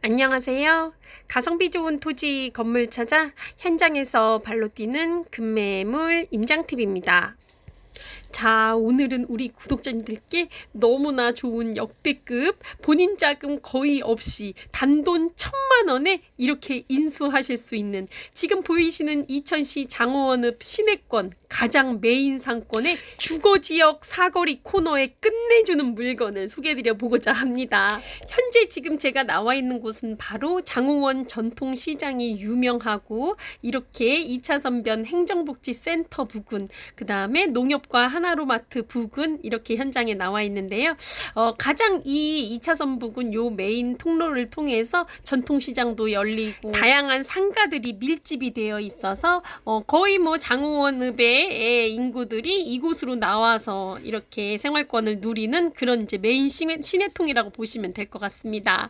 안녕하세요. 가성비 좋은 토지 건물 찾아 현장에서 발로 뛰는 금매물 임장팁입니다. 자, 오늘은 우리 구독자님들께 너무나 좋은 역대급 본인 자금 거의 없이 단돈 천만 원에 이렇게 인수하실 수 있는 지금 보이시는 이천시 장호원읍 시내권 가장 메인 상권의 주거 지역 사거리 코너에 끝내주는 물건을 소개해드려 보고자 합니다. 현재 지금 제가 나와 있는 곳은 바로 장호원 전통시장이 유명하고 이렇게 2차 선변 행정복지센터 부근 그 다음에 농협과 하나로마트 부근 이렇게 현장에 나와 있는데요. 어, 가장 이 2차선 부근 요 메인 통로를 통해서 전통시장도 열리고 다양한 상가들이 밀집이 되어 있어서 어, 거의 뭐 장호원읍의 인구들이 이곳으로 나와서 이렇게 생활권을 누리는 그런 이제 메인 시내, 시내통이라고 보시면 될 것 같습니다.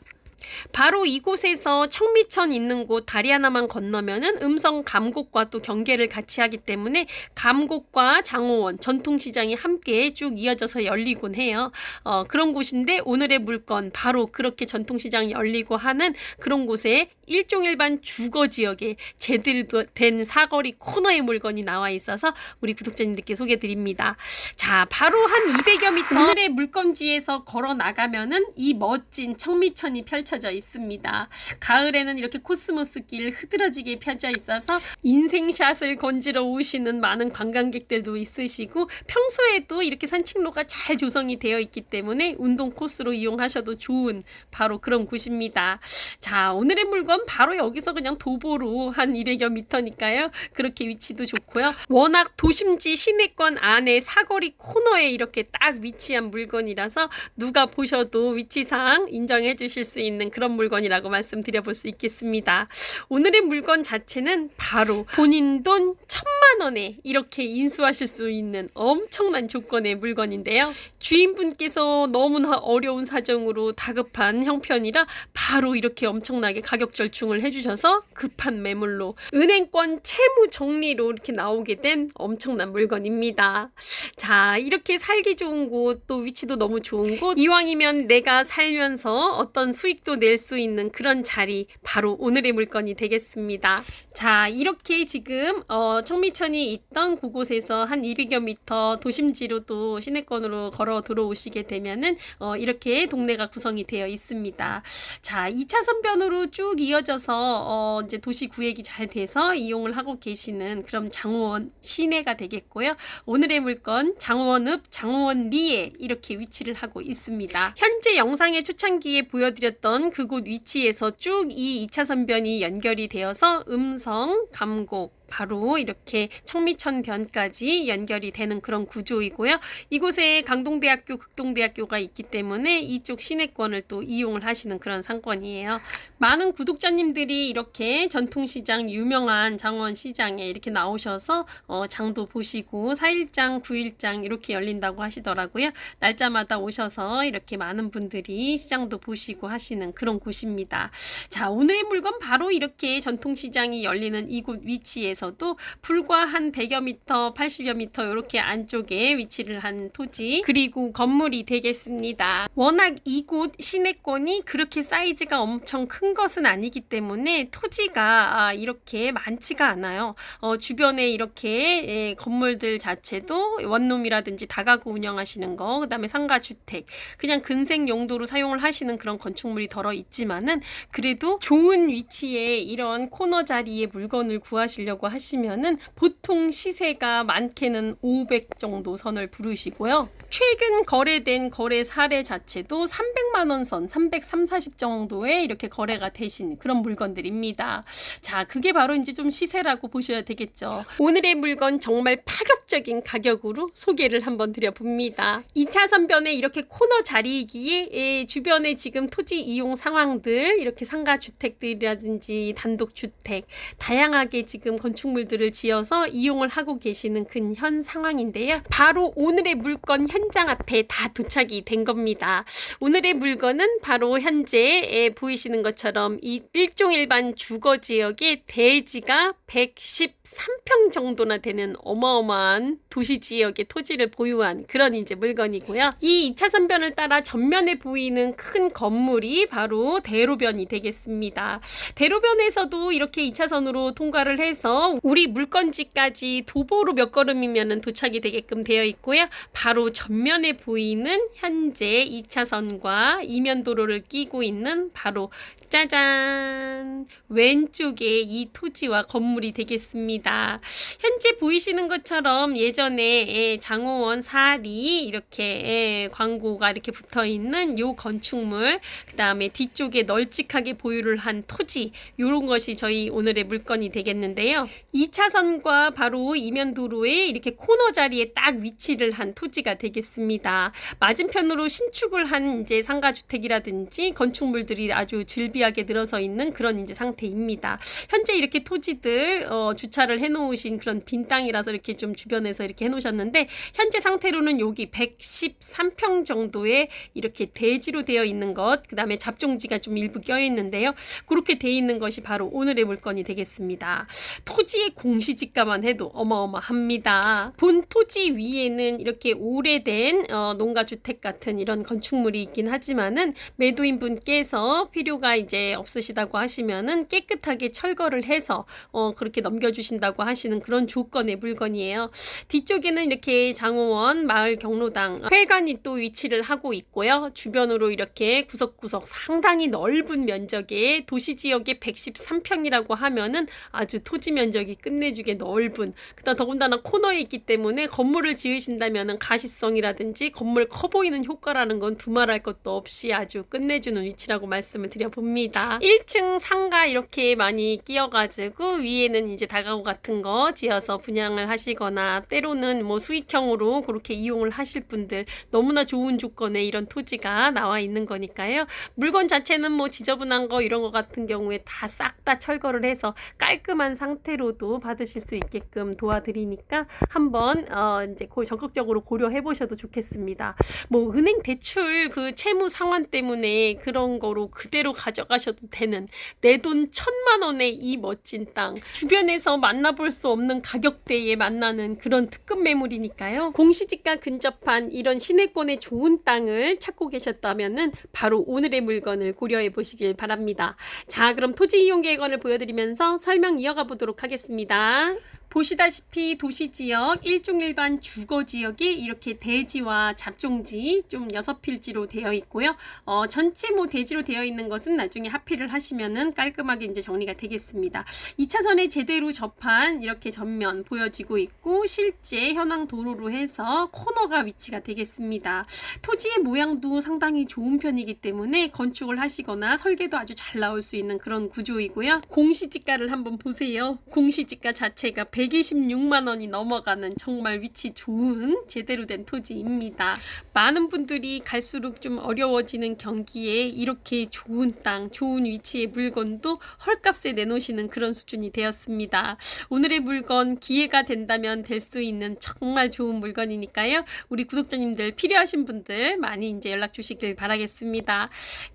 바로 이곳에서 청미천 있는 곳 다리 하나만 건너면은 음성 감곡과 또 경계를 같이 하기 때문에 감곡과 장호원 전통시장이 함께 쭉 이어져서 열리곤 해요. 어, 그런 곳인데 오늘의 물건 바로 그렇게 전통시장 열리고 하는 그런 곳에 일종일반 주거 지역에 제대로 된 사거리 코너의 물건이 나와 있어서 우리 구독자님들께 소개해 드립니다. 자, 바로 한 200여 미터 오늘의 물건지에서 걸어 나가면은 이 멋진 청미천이 펼쳐 져 있습니다. 가을에는 이렇게 코스모스 길 흐드러지게 펴져 있어서 인생샷을 건지러 오시는 많은 관광객들도 있으시고 평소에도 이렇게 산책로가 잘 조성이 되어 있기 때문에 운동 코스로 이용하셔도 좋은 바로 그런 곳입니다. 자, 오늘의 물건 바로 여기서 그냥 도보로 한 200여 미터니까요. 그렇게 위치도 좋고요. 워낙 도심지 시내권 안에 사거리 코너에 이렇게 딱 위치한 물건이라서 누가 보셔도 위치상 인정해 주실 수 있는 그런 물건이라고 말씀드려 볼 수 있겠습니다. 오늘의 물건 자체는 바로 본인 돈 천만 원에 이렇게 인수하실 수 있는 엄청난 조건의 물건인데요. 주인분께서 너무나 어려운 사정으로 다급한 형편이라 바로 이렇게 엄청나게 가격 절충을 해주셔서 급한 매물로 은행권 채무 정리로 이렇게 나오게 된 엄청난 물건입니다. 자, 이렇게 살기 좋은 곳, 또 위치도 너무 좋은 곳, 이왕이면 내가 살면서 어떤 수익도 낼 수 있는 그런 자리, 바로 오늘의 물건이 되겠습니다. 자, 이렇게 지금 어, 청미 천이 있던 그곳에서 한 200여 미터 도심지로 또 시내권으로 걸어 들어오시게 되면은 어, 이렇게 동네가 구성이 되어 있습니다. 자, 2차 선 변으로 쭉 이어져서 어, 이제 도시 구획이 잘 돼서 이용을 하고 계시는 그런 장호원 시내가 되겠고요. 오늘의 물건 장호원읍 장호원리에 이렇게 위치를 하고 있습니다. 현재 영상의 초창기에 보여드렸던 그곳 위치에서 쭉 이 2차 선 변이 연결이 되어서 음성, 감곡, 바로 이렇게 청미천 변까지 연결이 되는 그런 구조이고요. 이곳에 강동대학교, 극동대학교가 있기 때문에 이쪽 시내권을 또 이용을 하시는 그런 상권이에요. 많은 구독자님들이 이렇게 전통시장 유명한 장원시장에 이렇게 나오셔서 어, 장도 보시고 4일장, 9일장 이렇게 열린다고 하시더라고요. 날짜마다 오셔서 이렇게 많은 분들이 시장도 보시고 하시는 그런 곳입니다. 자, 오늘의 물건 바로 이렇게 전통시장이 열리는 이곳 위치에서 에서도 불과 한 100여 미터, 80여 미터 이렇게 안쪽에 위치를 한 토지 그리고 건물이 되겠습니다. 워낙 이곳 시내권이 그렇게 사이즈가 엄청 큰 것은 아니기 때문에 토지가 아, 이렇게 많지가 않아요. 어, 주변에 이렇게 예, 건물들 자체도 원룸이라든지 다가구 운영하시는 거, 그다음에 상가 주택, 그냥 근생 용도로 사용을 하시는 그런 건축물이 덜어 있지만은 그래도 좋은 위치에 이런 코너 자리에 물건을 구하시려고 하시면은 보통 시세가 많게는 500 정도 선을 부르시고요. 최근 거래된 거래 사례 자체도 300만 원 선, 330, 40 정도에 이렇게 거래가 되신 그런 물건들입니다. 자, 그게 바로 이제 좀 시세라고 보셔야 되겠죠. 오늘의 물건 정말 파격적인 가격으로 소개를 한번 드려봅니다. 2차 선변에 이렇게 코너 자리이기에 예, 주변에 지금 토지 이용 상황들 이렇게 상가 주택들이라든지 단독 주택 다양하게 지금 건축물들을 지어서 이용을 하고 계시는 근현 상황인데요. 바로 오늘의 물건 현장 앞에 다 도착이 된 겁니다. 오늘의 물건은 바로 현재 보이시는 것처럼 이 일종일반 주거 지역의 대지가 113평 정도나 되는 어마어마한 도시 지역의 토지를 보유한 그런 이제 물건이고요. 이 2차선변을 따라 전면에 보이는 큰 건물이 바로 대로변이 되겠습니다. 대로변에서도 이렇게 2차선으로 통과를 해서 우리 물건지까지 도보로 몇 걸음이면 도착이 되게끔 되어 있고요. 바로 전면에 보이는 현재 2차선과 이면도로를 끼고 있는 바로 짜잔 왼쪽에 이 토지와 건물이 되겠습니다. 현재 보이시는 것처럼 예전에 예, 장호원 사리 이렇게 예, 광고가 이렇게 붙어 있는 요 건축물 그 다음에 뒤쪽에 널찍하게 보유를 한 토지 요런 것이 저희 오늘의 물건이 되겠는데요. 2차선과 바로 이면 도로에 이렇게 코너 자리에 딱 위치를 한 토지가 되겠습니다. 맞은편으로 신축을 한 이제 상가 주택이라든지 건축물들이 아주 즐비하게 늘어서 있는 그런 이제 상태입니다. 현재 이렇게 토지들 어, 주차를 해 놓으신 그런 빈 땅이라서 이렇게 좀 주변에서 이렇게 해 놓으셨는데 현재 상태로는 여기 113평 정도의 이렇게 대지로 되어 있는 것, 그 다음에 잡종지가 좀 일부 껴 있는데요. 그렇게 돼 있는 것이 바로 오늘의 물건이 되겠습니다. 토 지의 공시지가만 해도 어마어마합니다. 본 토지 위에는 이렇게 오래된 어, 농가주택 같은 이런 건축물이 있긴 하지만은 매도인 분께서 필요가 이제 없으시다고 하시면은 깨끗하게 철거를 해서 어, 그렇게 넘겨주신다고 하시는 그런 조건의 물건이에요. 뒤쪽에는 이렇게 장호원 마을 경로당 회관이 또 위치를 하고 있고요. 주변으로 이렇게 구석구석 상당히 넓은 면적의 도시 지역의 113평이라고 하면은 아주 토지 면 적이 끝내주게 넓은 그다음 더군다나 코너에 있기 때문에 건물을 지으신다면은 가시성이라든지 건물 커 보이는 효과라는 건 두말할 것도 없이 아주 끝내주는 위치라고 말씀을 드려봅니다. 1층 상가 이렇게 많이 끼어가지고 위에는 이제 다가구 같은 거 지어서 분양을 하시거나 때로는 뭐 수익형으로 그렇게 이용을 하실 분들 너무나 좋은 조건에 이런 토지가 나와 있는 거니까요. 물건 자체는 뭐 지저분한 거 이런 거 같은 경우에 다 싹다 철거를 해서 깔끔한 상태로 도 받으실 수 있게끔 도와드리니까 한번 어 이제 고 적극적으로 고려해 보셔도 좋겠습니다. 뭐 은행 대출 그 채무 상환 때문에 그런 거로 그대로 가져가셔도 되는 내 돈 천만 원의 이 멋진 땅 주변에서 만나볼 수 없는 가격대에 만나는 그런 특급 매물이니까요. 공시지가 근접한 이런 시내권의 좋은 땅을 찾고 계셨다면은 바로 오늘의 물건을 고려해 보시길 바랍니다. 자, 그럼 토지 이용 계획안을 보여드리면서 설명 이어가 보도록 하겠습니다. 하겠습니다. 보시다시피 도시 지역 일종일반 주거 지역이 이렇게 대지와 잡종지 좀 여섯 필지로 되어 있고요. 어, 전체 뭐 대지로 되어 있는 것은 나중에 합필을 하시면은 깔끔하게 이제 정리가 되겠습니다. 2차선에 제대로 접한 이렇게 전면 보여지고 있고 실제 현황 도로로 해서 코너가 위치가 되겠습니다. 토지의 모양도 상당히 좋은 편이기 때문에 건축을 하시거나 설계도 아주 잘 나올 수 있는 그런 구조이고요. 공시지가를 한번 보세요. 공시지가 자체가 126만 원이 넘어가는 정말 위치 좋은 제대로 된 토지입니다. 많은 분들이 갈수록 좀 어려워지는 경기에 이렇게 좋은 땅, 좋은 위치의 물건도 헐값에 내놓으시는 그런 수준이 되었습니다. 오늘의 물건 기회가 된다면 될 수 있는 정말 좋은 물건이니까요. 우리 구독자님들 필요하신 분들 많이 이제 연락 주시길 바라겠습니다.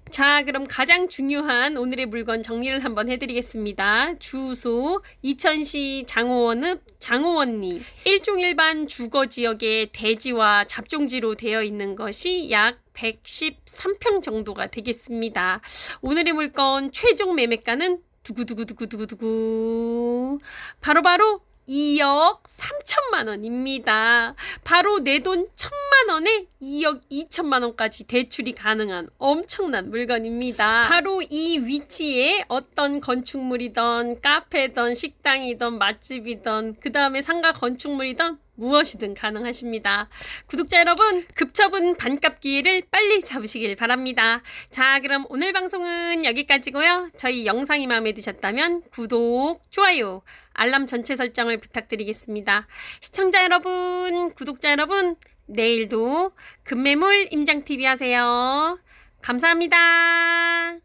자, 그럼 가장 중요한 오늘의 물건 정리를 한번 해드리겠습니다. 주소 이천시 장호원 읍 장호원리 일종일반 주거 지역의 대지와 잡종지로 되어 있는 것이 약 113평 정도가 되겠습니다. 오늘의 물건 최종 매매가는 두구두구두구두구두구 바로바로 2억 3천만 원입니다. 바로 내 돈 천만 원에 2억 2천만 원까지 대출이 가능한 엄청난 물건입니다. 바로 이 위치에 어떤 건축물이던 카페든 식당이든 맛집이든 그 다음에 상가 건축물이든 무엇이든 가능하십니다. 구독자 여러분, 급처분 반값 기회를 빨리 잡으시길 바랍니다. 자, 그럼 오늘 방송은 여기까지고요. 저희 영상이 마음에 드셨다면 구독, 좋아요, 알람 전체 설정을 부탁드리겠습니다. 시청자 여러분, 구독자 여러분, 내일도 금매물 임장TV 하세요. 감사합니다.